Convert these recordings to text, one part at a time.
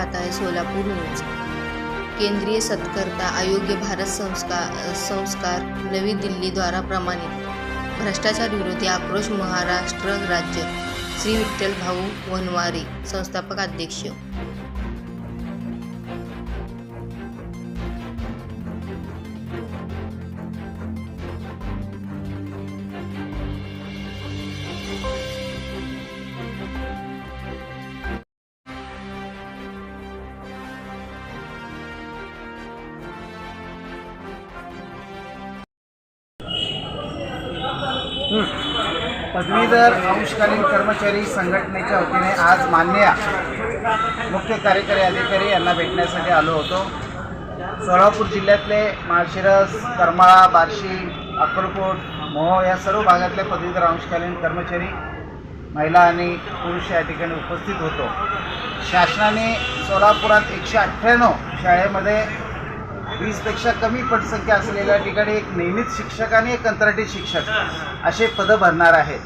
आपण आहे सोलापूर न्यूज. केंद्रीय सत्कर्ता आयोग्य भारत संस्कार संस्कार नवी दिल्लीद्वारा प्रमाणित. भ्रष्टाचार विरोधी आक्रोश महाराष्ट्र राज्य. श्री विठ्ठल भाऊ वनवारी संस्थापक अध्यक्ष. पदवीधर अंशकालीन कर्मचारी संघटनेच्या वतीने आज मान्य मुख्य कार्यकारी अधिकारी यांना भेटण्यासाठी आलो होतो. सोलापूर जिल्ह्यातले माळशिरस करमाळा बार्शी अक्कलकोट मोहो या सर्व भागातले पदवीधर अंशकालीन कर्मचारी महिला आणि पुरुष या ठिकाणी उपस्थित होतो. शासनाने सोलापुरात एकशे अठ्ठ्याण्णव शाळेमध्ये वीसपेक्षा कमी पटसंख्या असलेल्या ठिकाणी एक नियमित शिक्षक आणि एक कंत्राटी शिक्षक असे पदं भरणार आहेत.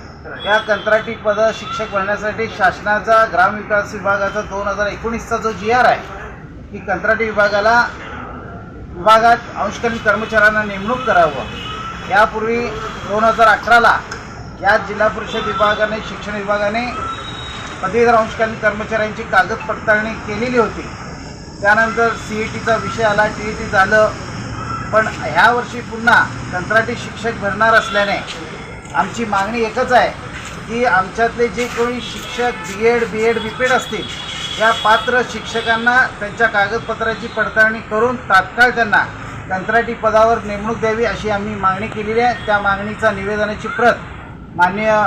या कंत्राटी पदं शिक्षक भरण्यासाठी शासनाचा ग्रामविकास विभागाचा दोन हजार एकोणीसचा जो जी आर आहे की कंत्राटी विभागाला विभागात अंशकालीन कर्मचाऱ्यांना नेमणूक करावं. यापूर्वी दोन हजार अठराला या जिल्हा परिषद विभागाने शिक्षण विभागाने पदवीधर अंशकालीन कर्मचाऱ्यांची कागद पडताळणी केलेली होती. त्यानंतर सी ई टीचा विषय आला टी ई टी झालं. पण ह्या वर्षी पुन्हा कंत्राटी शिक्षक भरणार असल्याने आमची मागणी एकच आहे की आमच्यातले जे कोणी शिक्षक B Ed B Ed B ped असतील या पात्र शिक्षकांना त्यांच्या कागदपत्राची पडताळणी करून तात्काळ त्यांना कंत्राटी पदावर नेमणूक द्यावी अशी आम्ही मागणी केलेली आहे. त्या मागणीचा निवेदनाची प्रत मान्य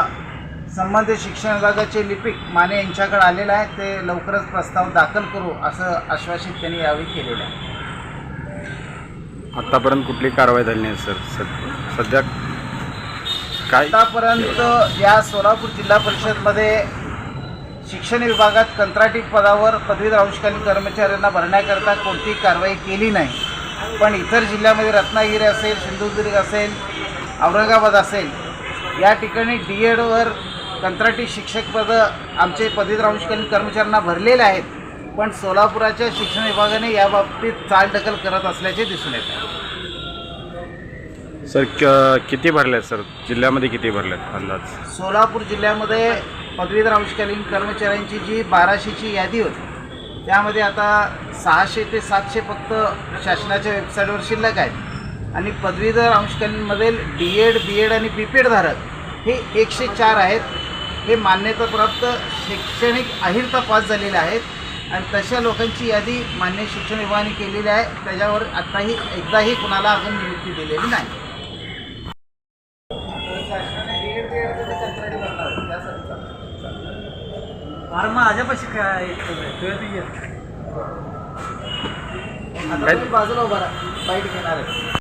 संबंधित शिक्षण विभागाचे लिपिक माने यांच्याकडे आलेलं आहे ते लवकरच प्रस्ताव दाखल करू असं आश्वासित त्यांनी यावेळी केलेलं आहे. आत्तापर्यंत कुठली कारवाई झाली नाही सर. सद- सध्या काय? आतापर्यंत या सोलापूर जिल्हा परिषदमध्ये शिक्षण विभागात कंत्राटी पदावर पदवीधर अंशकालीन कर्मचाऱ्यांना भरण्याकरता कोणतीही कारवाई केली नाही. पण इतर जिल्ह्यामध्ये रत्नागिरी असेल सिंधुदुर्ग असेल औरंगाबाद असेल या ठिकाणी डी एडवर कंत्राटी शिक्षक पदं आमचे पदवीधर अंशकालीन कर्मचाऱ्यांना भरलेले आहेत पण सोलापुराच्या शिक्षण विभागाने याबाबतीत चालढकल करत असल्याचे दिसून येत आहे. सर क- किती भरले सर? जिल्ह्यामध्ये किती भरलेत अंदाज? सोलापूर जिल्ह्यामध्ये पदवीधर अंशकालीन कर्मचाऱ्यांची जी बाराशेची यादी होती त्यामध्ये आता सहाशे ते सातशे फक्त शासनाच्या वेबसाईटवर शिल्लक आहेत. आणि पदवीधर अंशकालीनमधील डी एड बी एड आणि बी पेड धारक हे एकशे चार आहेत. हे मान्यताप्राप्त शैक्षणिक अहिरता पास झालेले आहेत. आणि तशा लोकांची यादी मान्य शिक्षण विभागाने केलेली आहे. त्याच्यावर आत्ताही एकदाही कुणाला अजून नियुक्ती दिलेली नाही. अरे माझ्यापाशी काय बाजूला उभा राहा. बाईट घेणार आहे